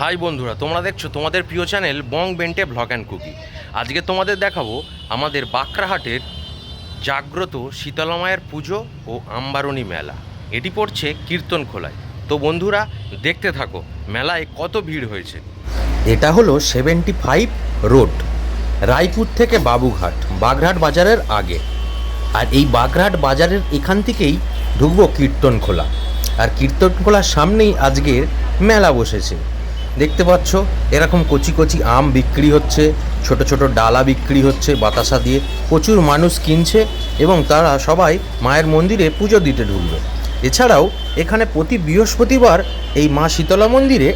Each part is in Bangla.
হাই বন্ধুরা, তোমরা দেখছ তোমাদের প্রিয় চ্যানেল বং বেন্টে ব্লগ অ্যান্ড কুকি। আজকে তোমাদের দেখাবো আমাদের বাঁকড়াহাটের জাগ্রত শীতলা মায়ের পুজো ও আম্বারণী মেলা। এটি পড়ছে কীর্তন খোলায়। তো বন্ধুরা, দেখতে থাকো, মেলায় কত ভিড় হয়েছে। এটা হলো সেভেন্টি ফাইভ রোড রায়পুর থেকে বাবুঘাট, বাগরহাট বাজারের আগে। আর এই বাগরহাট বাজারের এখান থেকেই ঢুকবো কীর্তনখোলা আর কীর্তনখোলার সামনেই আজকের মেলা বসেছে। দেখতে পাচ্ছ, এরকম কচি কচি আম বিক্রি হচ্ছে, ছোট ছোট ডালা বিক্রি হচ্ছে বাতাসা দিয়ে। প্রচুর মানুষ কিনছে এবং তারা সবাই মায়ের মন্দিরে পুজো দিতে ঢুকবে। এছাড়াও এখানে প্রতি বৃহস্পতিবার এই মা শীতলা মন্দিরে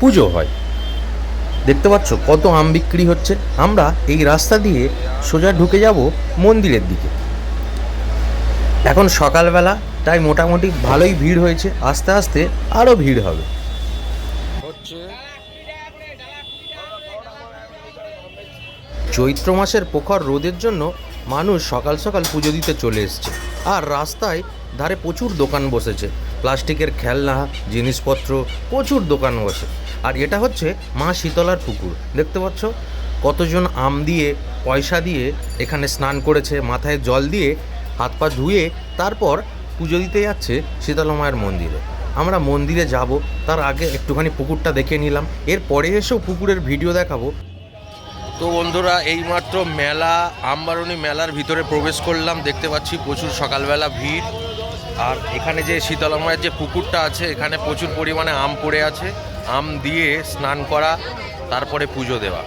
পুজো হয়। দেখতে পাচ্ছ কত আম বিক্রি হচ্ছে। আমরা এই রাস্তা দিয়ে সোজা ঢুকে যাব মন্দিরের দিকে। এখন সকালবেলা, তাই মোটামুটি ভালোই ভিড় হয়েছে। আস্তে আস্তে আরও ভিড় হবে। চৈত্র মাসের প্রখর রোদের জন্য মানুষ সকাল সকাল পুজো দিতে চলে এসছে। আর রাস্তায় ধারে প্রচুর দোকান বসেছে। প্লাস্টিকের খেলনা, জিনিসপত্র, প্রচুর দোকান বসে। আর এটা হচ্ছে মা শীতলার পুকুর। দেখতে পাচ্ছ? কতজন আম দিয়ে, পয়সা দিয়ে এখানে স্নান করেছে, মাথায় জল দিয়ে হাত পা ধুয়ে তারপর পুজো দিতে যাচ্ছে শীতলা মায়ের মন্দিরে। আমরা মন্দিরে যাব, তার আগে একটুখানি পুকুরটা দেখে নিলাম। এরপরে এসেও পুকুরের ভিডিও দেখাবো। তো বন্ধুরা, এইমাত্র মেলা, আমবারণী মেলার ভিতরে প্রবেশ করলাম। দেখতে পাচ্ছি প্রচুর সকালবেলা ভিড়। আর এখানে যে শীতলামায়ের যে পুকুরটা আছে, এখানে প্রচুর পরিমাণে আম পড়ে আছে। আম দিয়ে স্নান করা, তারপরে পুজো দেওয়া।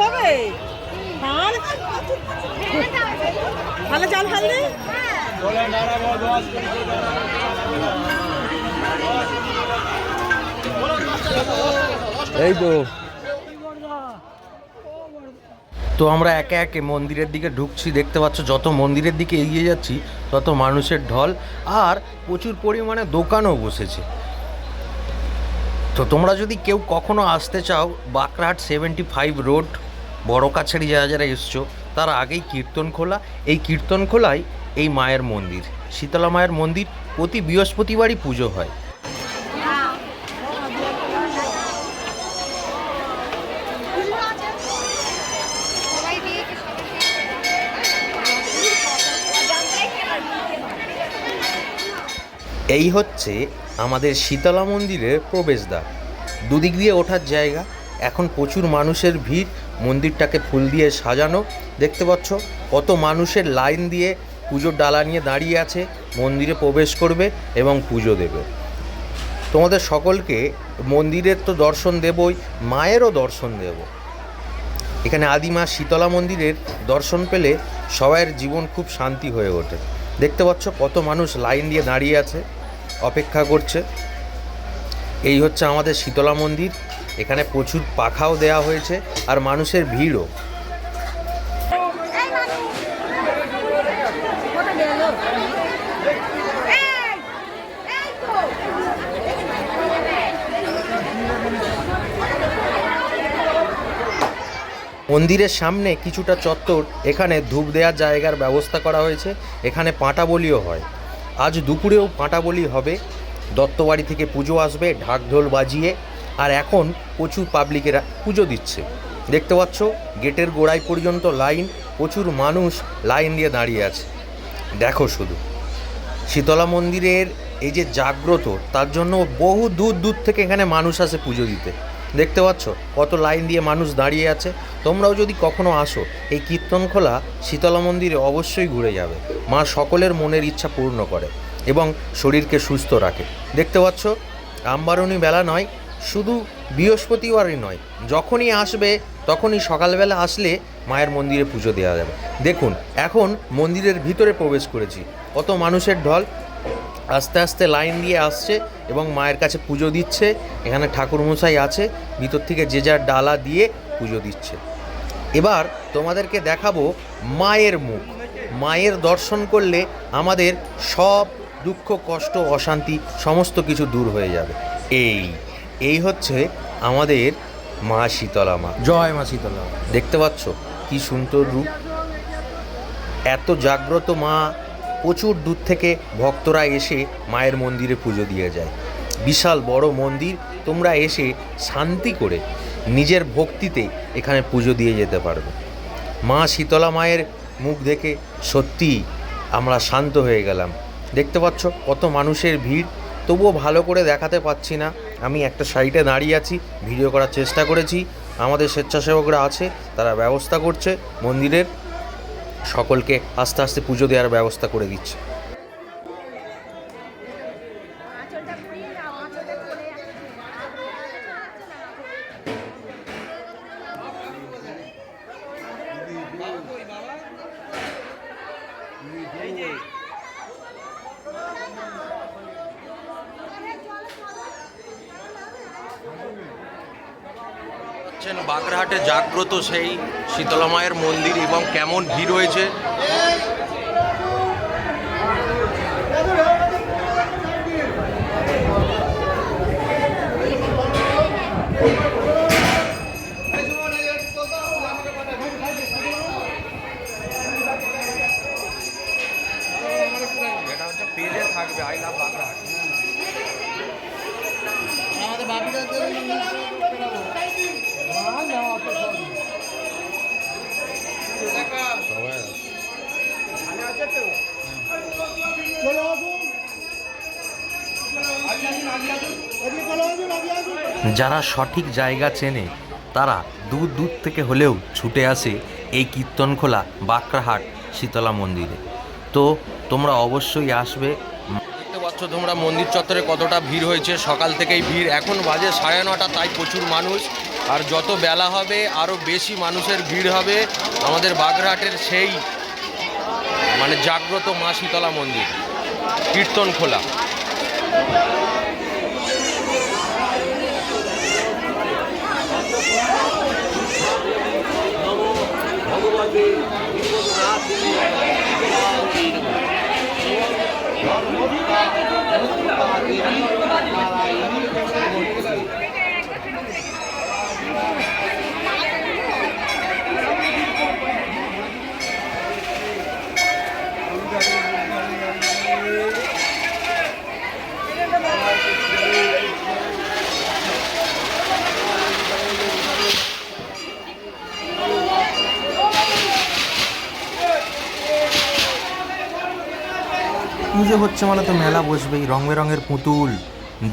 হবে হাল হালে জাল হাল দে এই তো। তো আমরা একে একে মন্দিরের দিকে ঢুকছি, দেখতে পাচ্ছ যত মন্দিরের দিকে এগিয়ে যাচ্ছি, তত মানুষের ঢল, আর প্রচুর পরিমাণে দোকানও বসেছে। তো তোমরা যদি কেউ কখনো আসতে চাও, বাঁকড়াহাট সেভেন্টি ফাইভ রোড বড় কাছারি যারা যারা এসছো, তার আগেই কীর্তন খোলা এই কীর্তন খোলায় এই মায়ের মন্দির। শীতলা মায়ের মন্দির প্রতি বৃহস্পতিবারই পুজো হয়। এই হচ্ছে আমাদের শীতলা মন্দিরের প্রবেশদ্বার। দুদিক দিয়ে ওঠার জায়গা। এখন প্রচুর মানুষের ভিড়। মন্দিরটাকে ফুল দিয়ে সাজানো। দেখতে পাচ্ছ কত মানুষের লাইন দিয়ে পুজোর ডালা নিয়ে দাঁড়িয়ে আছে, মন্দিরে প্রবেশ করবে এবং পুজো দেবে। তোমাদের সকলকে মন্দিরের তো দর্শন দেবই, মায়েরও দর্শন দেব। এখানে আদিমা শীতলা মন্দিরের দর্শন পেলে সবাইয়ের জীবন খুব শান্তি হয়ে ওঠে। দেখতে পাচ্ছ কত মানুষ লাইন দিয়ে দাঁড়িয়ে আছে, অপেক্ষা করছে। এই হচ্ছে আমাদের শীতলা মন্দির, এখানে প্রচুর পাখাও দেওয়া হয়েছে আর মানুষের ভিড়ও। মন্দিরের সামনে কিছুটা চত্বর, এখানে ধূপ দেওয়ার জায়গার ব্যবস্থা করা হয়েছে, এখানে পাঁটা বলিও হয়। আজ দুপুরেও পাঁটা বলি হবে। দত্তবাড়ি থেকে পুজো আসবে ঢাক ঢোল বাজিয়ে, আর এখন প্রচুর পাবলিকেরা পুজো দিচ্ছে। দেখতে পাচ্ছ, গেটের গোড়ায় পর্যন্ত লাইন, প্রচুর মানুষ লাইন দিয়ে দাঁড়িয়ে আছে। দেখো শুধু। শীতলা মন্দিরের এই যে জাগ্রত, তার জন্য বহু দূর দূর থেকে এখানে মানুষ আসে পুজো দিতে। দেখতে পাচ্ছ? কত লাইন দিয়ে মানুষ দাঁড়িয়ে আছে। তোমরাও যদি কখনো আসো, এই কীর্তনখোলা শীতলা মন্দিরে অবশ্যই ঘুরে যাবে। মা সকলের মনের ইচ্ছা পূর্ণ করে এবং শরীরকে সুস্থ রাখে। দেখতে পাচ্ছ? আমবারণী বেলা নয়, শুধু বৃহস্পতিবারই নয়। যখনই আসবে, তখনই সকালবেলা আসলে মায়ের মন্দিরে পুজো দেওয়া যাবে। দেখুন, এখন মন্দিরের ভিতরে প্রবেশ করেছি। কত মানুষের ঢল আস্তে আস্তে লাইন দিয়ে আসছে এবং মায়ের কাছে পুজো দিচ্ছে। এখানে ঠাকুরমশাই আছে ভিতর থেকে যে যার ডালা দিয়ে পুজো দিচ্ছে। এবার তোমাদেরকে দেখাবো মায়ের মুখ। মায়ের দর্শন করলে আমাদের সব দুঃখ কষ্ট অশান্তি সমস্ত কিছু দূর হয়ে যাবে। এই এই হচ্ছে আমাদের মা শীতলা মা। জয় মা শীতলা দেখতে পাচ্ছ কি সুন্দর রূপ। এত জাগ্রত মা প্রচুর দূর থেকে ভক্তরা এসে মায়ের মন্দিরে পুজো দিয়ে যায়। বিশাল বড় মন্দির, তোমরা এসে শান্তি করে নিজের ভক্তিতে এখানে পুজো দিয়ে যেতে পারবে। মা শীতলা মায়ের মুখ দেখে সত্যিই আমরা শান্ত হয়ে গেলাম। দেখতে পাচ্ছ কত মানুষের ভিড়, তবুও ভালো করে দেখাতে পাচ্ছি না। আমি একটা সাইডে দাঁড়িয়ে আছি, ভিডিও করার চেষ্টা করেছি। আমাদের স্বেচ্ছাসেবকরা আছে, তারা ব্যবস্থা করছে মন্দিরের। সকলকে আস্তে আস্তে পুজো দেওয়ার ব্যবস্থা করে দিচ্ছে। পাচ্ছেন বাগরাহাটে জাগ্রত সেই শীতলা মায়ের মন্দির এবং কেমন ভিড় হয়েছে এটা হচ্ছে পেজে থাকবে আই লাভ বাগরাহাট যারা সঠিক জায়গা চেনে, তারা দূর দূর থেকে হলেও ছুটে আসে এই কীর্তনখোলা বাঁকড়াহাট শীতলা মন্দিরে। তো তোমরা অবশ্যই আসবে। দেখতে পাচ্ছ তোমরা মন্দির চত্বরে কতটা ভিড় হয়েছে। সকাল থেকেই ভিড়। এখন বাজে সাড়ে নটা, তাই প্রচুর মানুষ। আর যত বেলা হবে আরও বেশি মানুষের ভিড় হবে আমাদের বাগরাহাটের সেই মানে জাগ্রত মা শীতলা মন্দির কীর্তন খোলা ভগবতে ধর্ম পুজো হচ্ছে মানে তো মেলা বসবেই। রং বেরঙের পুতুল,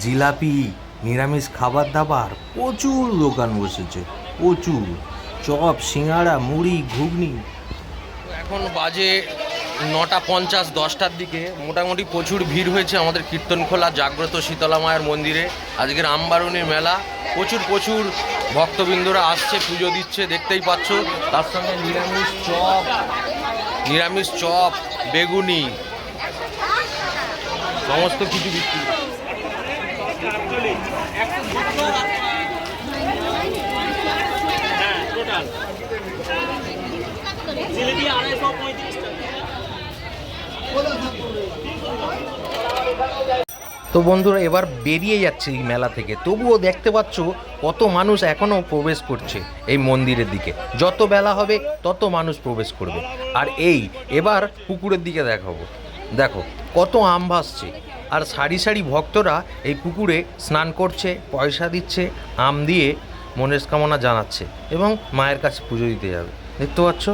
জিলাপি, নিরামিষ খাবার দাবার, প্রচুর দোকান বসেছে, প্রচুর। চপ, সিঙ্গাড়া, মুড়ি, ঘুগনি। এখন বাজে নটা পঞ্চাশ, দশটার দিকে। মোটামুটি প্রচুর ভিড় হয়েছে আমাদের কীর্তনখোলা, জাগ্রত শীতলা মায়ের মন্দিরে। আজকের আমবারুণী মেলা, প্রচুর প্রচুর ভক্তবৃন্দরা আসছে, পুজো দিচ্ছে, দেখতেই পাচ্ছ। তার সঙ্গে নিরামিষ চপ নিরামিষ চপ, বেগুনি সমস্ত কিছু বিক্রি তো বন্ধুরা এবার বেরিয়ে যাচ্ছে এই মেলা থেকে। তবুও দেখতে পাচ্ছ কত মানুষ এখনও প্রবেশ করছে এই মন্দিরের দিকে। যত বেলা হবে তত মানুষ প্রবেশ করবে। আর এই এবার পুকুরের দিকে দেখাবো। দেখো কত আম ভাসছে। আর সারি সারি ভক্তরা এই পুকুরে স্নান করছে, পয়সা দিচ্ছে, আম দিয়ে মনের কামনা জানাচ্ছে এবং মায়ের কাছে পুজো দিতে যাবে। দেখতে পাচ্ছ?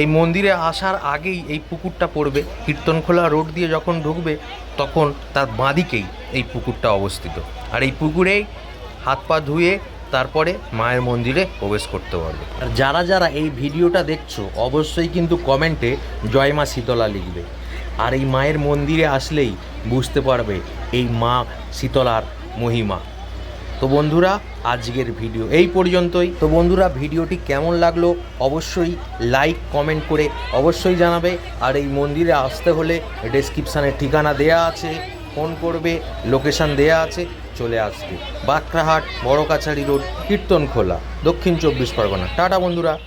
এই মন্দিরে আসার আগেই এই পুকুরটা পড়বে। কীর্তনখোলা রোড দিয়ে যখন ঢুকবে, তখন তার বাঁদিকেই এই পুকুরটা অবস্থিত। আর এই পুকুরেই হাত পা ধুয়ে তারপরে মায়ের মন্দিরে প্রবেশ করতে পারবে। আর যারা যারা এই ভিডিওটা দেখছ, অবশ্যই কিন্তু কমেন্টে জয় মা শীতলা লিখবে। আর এই মায়ের মন্দিরে আসলেই বুঝতে পারবে এই মা শীতলার মহিমা। তো বন্ধুরা, আজকের ভিডিও এই পর্যন্তই। তো বন্ধুরা, ভিডিওটি কেমন লাগল অবশ্যই লাইক, কমেন্ট করে অবশ্যই জানাবে। আর এই মন্দিরে আসতে হলে ডেসক্রিপশানে ঠিকানা দেয়া আছে, ফোন করবে লোকেশান দেয়া আছে, চলে আসবে। বাঁকড়াহাট বড় কাছারি রোড, কীর্তনখোলা, দক্ষিণ চব্বিশ পরগনা। টাটা বন্ধুরা।